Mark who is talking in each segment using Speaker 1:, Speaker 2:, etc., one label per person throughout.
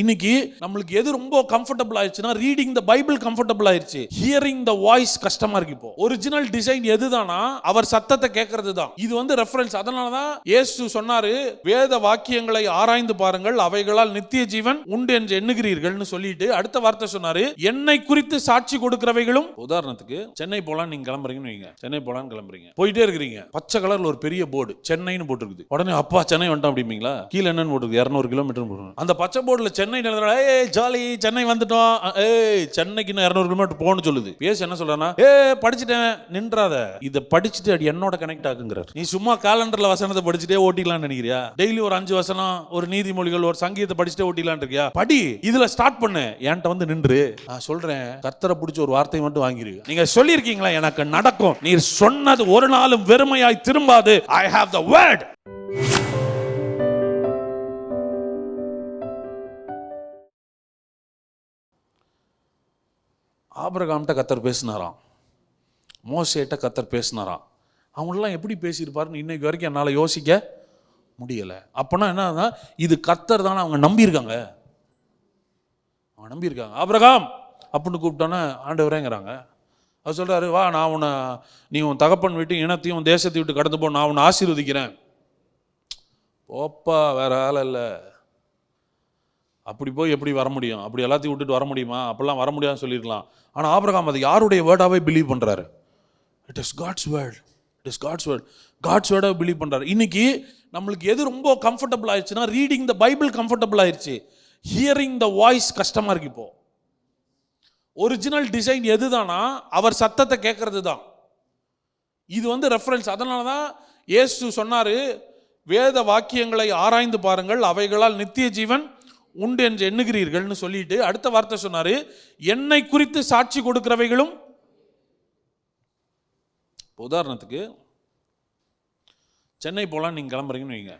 Speaker 1: இன்னைக்கு நம்மளுக்கு எது ரொம்ப கம்ஃபர்டபுள் ஆயிடுச்சுன்னா ரீடிங் த பைபிள் கம்ஃபர்டபுள் ஆயிடுச்சு. ஹியரிங் த வாய்ஸ் கஷ்டமா இருக்கு இப்போ. ஒரிஜினல் டிசைன் எதுதானா அவர் சத்தத்தை கேட்கறது தான் இது வந்து ரெஃபரன்ஸ் அதனால தான் இயேசு சொன்னாரு வேத வாக்கியங்களை ஆராய்ந்து பாருங்கள் அவைகளால் நித்திய ஜீவன் உண்டு என்று எண்ணுகிறீர்கள்னு சொல்லிட்டு அடுத்த வார்த்தை சொன்னாரு. என்னை குறித்து சாட்சி கொடுக்கிறவைகளும் உதாரணத்துக்கு சென்னை போலாம் நீங்க கிளம்புறீங்கன்னு வைங்க. சென்னை போலான்னு கிளம்புறீங்க. போயிட்டே இருக்கிறீங்க. பச்சை கலர்ல ஒரு பெரிய போர்டு சென்னைன்னு போட்டுருக்குது. உடனே அப்பா சென்னை வந்துட்டோம் அப்படிம்பீங்களா? கீழே என்னன்னு போட்டுருக்கு இரநூறு கிலோமீட்டர் போடுறோம் அந்த பச்சை போர்டுல சென்னை நிலத்தோட ஏய் ஜாலி சென்னை வந்துட்டோம். ஏய் சென்னைக்கு இன்னும் இரநூறு கிலோமீட்டர் போகணும்னு சொல்லுது. பேச என்ன சொல்றானா ஏ படிச்சுட்டேன். நின்றாத. இதை படிச்சுட்டு அது என்னோட கனெக்ட் ஆகுங்கிறார் நீ சும்மா காலண்டர்ல வசனத்தை படிச்சுட்டே ஓட்டிக்கலாம்னு நினைக்கிறியா? டெய்லி ஒரு அஞ்சு வசனம் ஒரு நீதிமொழிகள் ஒரு சங்கீதத்தை படிச்சுட்டே ஓட்டிக்கலாம்னு இருக்கியா? படி இதுல ஸ்டார்ட் பண்ணு. என்கிட்ட வந்து நின்று. நான் சொல்றேன். கத்தரை பிடிச்ச ஒரு வார்த்தை மட்டும் வாங்கிரு. நீங்க சொல்லியிருக்கீங்களா? எனக்கு நடக்கும். நீர் சொன்னது ஒரு நாளும் வெறுமையாய் திரும்பாது. ஐ ஹாவ் த வேர்ட் ஆபிரகாம்கிட்ட கத்தர் பேசினாராம். மோசேட்ட கத்தர் பேசினாராம். அவங்களெல்லாம் எப்படி பேசியிருப்பாருன்னு இன்னைக்கு வரைக்கும் என்னால் யோசிக்க முடியலை. அப்போனா என்னன்னா இது கத்தர் தானே அவங்க நம்பியிருக்காங்க. அவங்க நம்பியிருக்காங்க. ஆபிரகாம்! அப்படின்னு கூப்பிட்டோன்னே ஆண்டவரேங்கிறாங்க. அவர் சொல்கிறாரு வா நான் உன்னை நீ உன் தகப்பன் விட்டு இனத்தையும் உன் தேசத்தை விட்டு கடந்து போ. நான் உன்னை ஆசீர்வதிக்கிறேன். போப்பா வேற ஆள் இல்லை. அப்படி போய் எப்படி வர முடியும்? அப்படி எல்லாத்தையும் விட்டுட்டு வர முடியுமா? அப்படிலாம் வர முடியாதுன்னு சொல்லியிருக்கலாம். ஆனால் ஆபிரகாம் அது யாருடைய வேர்டாகவே பிலீவ் பண்ணுறாரு it is God's word it is God's word God's வேர்டாக believe பண்ணுறாரு இன்னைக்கு நம்மளுக்கு எது ரொம்ப கம்ஃபர்டபுள் ஆயிடுச்சுன்னா ரீடிங் த பைபிள் கம்ஃபர்டபுள் ஆயிடுச்சு ஹியரிங் த வாய்ஸ் கஷ்டமாக இருக்கு இப்போ. Original design எதுதானா? அவர் சத்தத்தை கேட்கறது தான் இது வந்து ரெஃபரன்ஸ் அதனால தான் ஏசு சொன்னார் வேத வாக்கியங்களை ஆராய்ந்து பாருங்கள் அவைகளால் நித்திய ஜீவன் உண்டு என்று எண்ணுகிறீர்கள்னு சொல்லிட்டு அடுத்த வார்த்தை சொன்னாரு என்னை குறித்து சாட்சி கொடுக்கிறவைகளும் இப்போ உதாரணத்துக்கு சென்னை போகலான்னு நீங்கள் கிளம்புறீங்கன்னு வைங்க.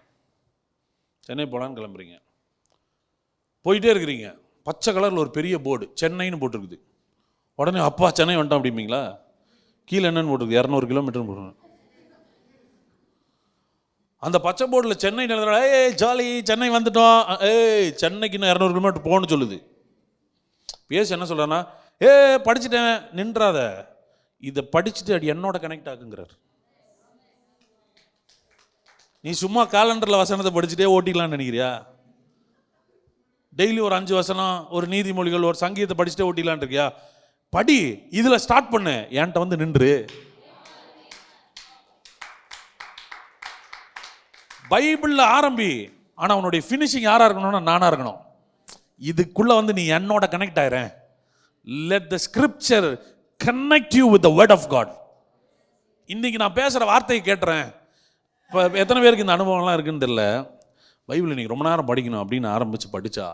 Speaker 1: சென்னை போகலான்னு கிளம்புறீங்க. போயிட்டே இருக்கிறீங்க. பச்சை கலரில் ஒரு பெரிய போர்டு சென்னைன்னு போட்டிருக்குது. உடனே அப்பா சென்னை வந்துட்டோம் அப்படிம்பீங்களா? கீழே என்னன்னு போட்டிருக்கு இரநூறு கிலோமீட்டர் போட்டுருக்கு அந்த பச்சை போர்டில் சென்னை நிலத்தில் ஏய் ஜாலி சென்னை வந்துட்டோம். ஏய் சென்னைக்கு இன்னும் இரநூறு கிலோமீட்டர் போகணும்னு சொல்லுது. பேச என்ன சொல்கிறேன்னா ஏ படிச்சுட்டேன் நின்றாத. இதை படிச்சுட்டு அது என்னோட கனெக்ட் ஆகுங்கிறார் நீ சும்மா காலண்டரில் வசனத்தை படிச்சுட்டே ஓட்டிக்கலாம்னு நினைக்கிறியா? டெய்லி ஒரு அஞ்சு வசனம் ஒரு நீதிமொழிகள் ஒரு சங்கீதத்தை படிச்சுட்டே ஓட்டிக்கலான்னு இருக்கியா? படி இதில் ஸ்டார்ட் பண்ணு. என்கிட்ட வந்து நின்று. பைபிளில் ஆரம்பி ஆனால் உன்னுடைய ஃபினிஷிங் யாராக இருக்கணும்னா நானாக இருக்கணும். இதுக்குள்ளே வந்து நீ என்னோட connect ஆயிரேன் let the scripture connect you with the word of God இன்றைக்கி நான் பேசுகிற வார்த்தையை கேட்டுறேன். இப்போ எத்தனை பேருக்கு இந்த அனுபவம்லாம் இருக்குன்னு தெரியல. பைபிள் இன்னைக்கு ரொம்ப நேரம் படிக்கணும் அப்படின்னு ஆரம்பித்து படித்தா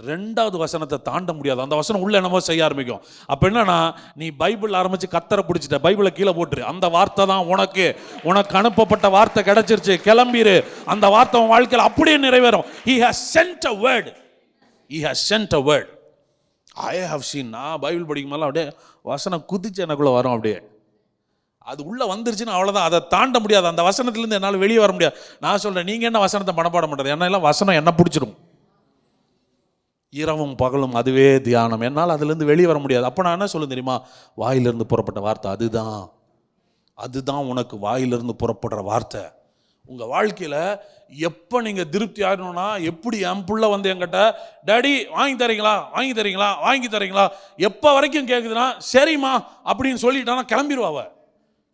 Speaker 1: ரெண்டாவது வசனத்தை தாண்ட முடியாது. அந்த வசனம் உள்ள என்னமோ செய்ய ஆரம்பிக்கும். அப்போ என்னன்னா நீ பைபிள் ஆரம்பிச்சு கத்தரை பிடிச்சிட்ட பைபிளை கீழே போட்டுரு. அந்த வார்த்தை தான் உனக்கு. உனக்கு அனுப்பப்பட்ட வார்த்தை கிடைச்சிருச்சு. கிளம்பிரு. அந்த வார்த்தை உன் வாழ்க்கையில் அப்படியே நிறைவேறும். He has sent a word he has sent a word I have seen நான் பைபிள் படிக்கும்போதெல்லாம் அப்படியே வசனம் குதிச்சு எனக்குள்ளே வரும் அப்படியே. அது உள்ளே வந்துருச்சுன்னா அவ்வளோதான் அதை தாண்ட முடியாது. அந்த வசனத்திலேருந்து என்னால் வெளியே வர முடியாது. நான் சொல்கிறேன் நீங்கள் என்ன வசனத்தை மனப்பாட மாட்டேது என்ன எல்லாம் வசனம் என்ன பிடிச்சிடும் இரவும் பகலும் அதுவே தியானம். என்னால் அதுலேருந்து வெளியே வர முடியாது. அப்போ நான் என்ன சொல்ல தெரியுமா? வாயிலிருந்து புறப்பட்ட வார்த்தை அதுதான். அதுதான் உனக்கு வாயிலிருந்து புறப்படுற வார்த்தை. உங்கள் வாழ்க்கையில் எப்போ நீங்கள் திருப்தி ஆகணும்னா எப்படி என் புள்ள வந்து என்கிட்ட டேடி வாங்கி தரீங்களா? வாங்கி தரீங்களா? வாங்கி தரீங்களா? எப்போ வரைக்கும் கேட்குதுன்னா சரிம்மா அப்படின்னு சொல்லிட்டானா கிளம்பிடுவாவ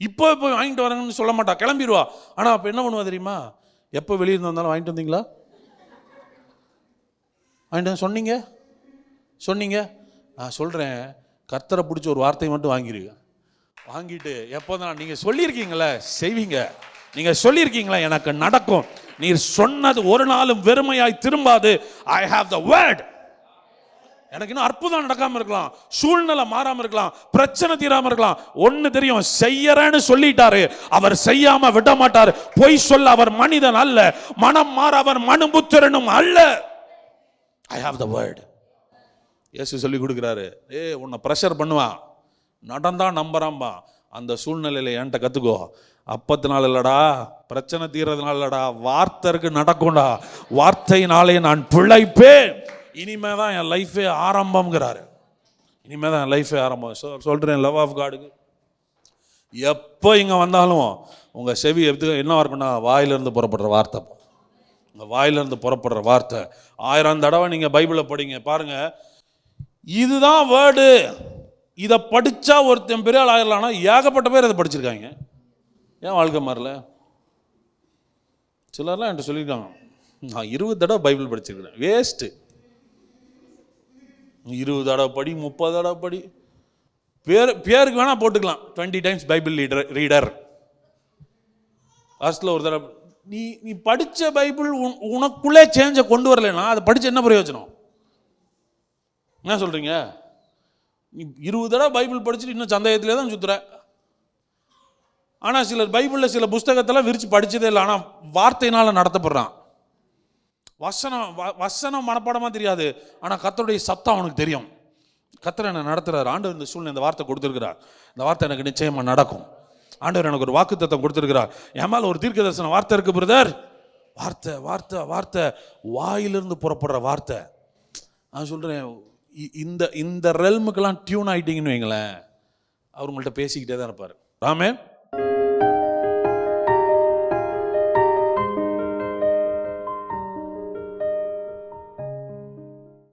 Speaker 1: இப்போ இப்போ வாங்கிட்டு வரேங்கன்னு சொல்ல மாட்டா கிளம்பிடுவா ஆனால் அப்போ என்ன பண்ணுவா தெரியுமா? எப்போ வெளியே இருந்து வந்தாலும் வாங்கிட்டு வந்தீங்களா? வாங்கிட்டு சொன்னீங்க? சொன்னீங்க? நான் சொல்கிறேன் கர்த்தரை பிடிச்ச ஒரு வார்த்தையை மட்டும் வாங்கிருங்க. வாங்கிட்டு எப்போ தான் நீங்கள் சொல்லியிருக்கீங்களே செய்வீங்க. நீங்கள் சொல்லியிருக்கீங்களா? எனக்கு நடக்கும். நீர் சொன்னது ஒரு நாளும் வெறுமையாய் திரும்பாது. ஐ ஹாவ் த வேர்ட் எனக்கு இன்னும் அற்புதம் நடக்காம இருக்கலாம். சூழ்நிலை மாறாம இருக்கலாம். பிரச்சனை தீராம இருக்கலாம். ஒன்று தெரியும் செய்யறேன்னு சொல்லிட்டாரு. அவர் செய்யாம விட மாட்டார். பொய் சொல்ல அவர் மனிதன் அல்ல. மனம் மாற அவர் மனுபுத்திரனும் அல்ல. ஐ ஹாவ் த வேர்டு இயேசு சொல்லி கொடுக்குறாரு ஏ உன்னை ப்ரெஷர் பண்ணுவான் நடந்தா நம்புறாம்பா. அந்த சூழ்நிலையில் என்கிட்ட கற்றுக்கோ அப்பத்தினால இல்லடா பிரச்சனை தீர்றதுனால இல்லடா வார்த்தை இருக்கு நடக்கும்டா. வார்த்தையினாலே நான் பிழைப்பேன். இனிமே தான் என் லைஃபே ஆரம்பம்ங்கிறாரு. இனிமே தான் என் லைஃபே ஆரம்பம். சொ சொல்கிறேன் லவ் ஆஃப் காடுக்கு எப்போ இங்கே வந்தாலும் உங்கள் செவி எது என்ன இருக்குன்னா வாயிலிருந்து புறப்படுற வார்த்தை. அந்த வாயிலிருந்து புறப்படுற வார்த்தை. ஆயிரம் தடவை நீங்கள் பைபிளை படிங்க பாருங்கள் இதுதான் வேர்டு. இதை படித்தா ஒருத்தன் பெரிய ஆள் ஆயிடலாம்னா ஏகப்பட்ட பேர் இதை படிச்சிருக்காங்க. ஏன் வாழ்க்கை மாறல? சிலர்லாம் என்கிட்ட சொல்லியிருக்காங்க. நான் இருபது தடவை பைபிள் படிச்சிருக்கிறேன். வேஸ்ட்டு. இருபது தடவை படி முப்பது தடவை படி. பேர் பேருக்கு வேணால் போட்டுக்கலாம். Twenty times Bible leader reader. வருஷத்தில் ஒரு தடவை நீ நீ படித்த பைபிள் உன்- உனக்குள்ளே சேஞ்சை கொண்டு வரலைன்னா அதை படித்து என்ன பிரயோஜனம்? என்ன சொல்கிறீங்க நீ இருபது தடவை பைபிள் படிச்சுட்டு இன்னும் சந்தேகத்திலே தான் சுற்றுற ஆனால் சிலர் பைபிளில் சில புஸ்தகத்தெல்லாம் விரித்து படித்ததே இல்லை ஆனால் வார்த்தையினால் நடத்தப்படுறான். வசனம் வ- வசனம் மனப்பாடமாக தெரியாது ஆனால் கத்தருடைய சத்தம் அவனுக்கு தெரியும். கத்தரை என்னை நடத்துகிறார் ஆண்டு இந்த சூழ்நிலை இந்த வார்த்தை கொடுத்துருக்கிறார். இந்த வார்த்தை எனக்கு நிச்சயமாக நடக்கும். ஆண்டவர் எனக்கு ஒரு வாக்குத்தத்தம் கொடுத்துருக்கிறார். என் மேலே ஒரு தீர்க்க தரிசன வார்த்தை இருக்கு பிரதர் வார்த்தை வார்த்தை வார்த்தை. வாயிலிருந்து புறப்படுற வார்த்தை. நான் சொல்கிறேன் இந்த இந்த ரெல்முக்கெல்லாம் டியூன் ஆகிட்டிங்கன்னு வைங்களேன் அவர் உங்கள்கிட்ட பேசிக்கிட்டே தான் இருப்பார். ராமே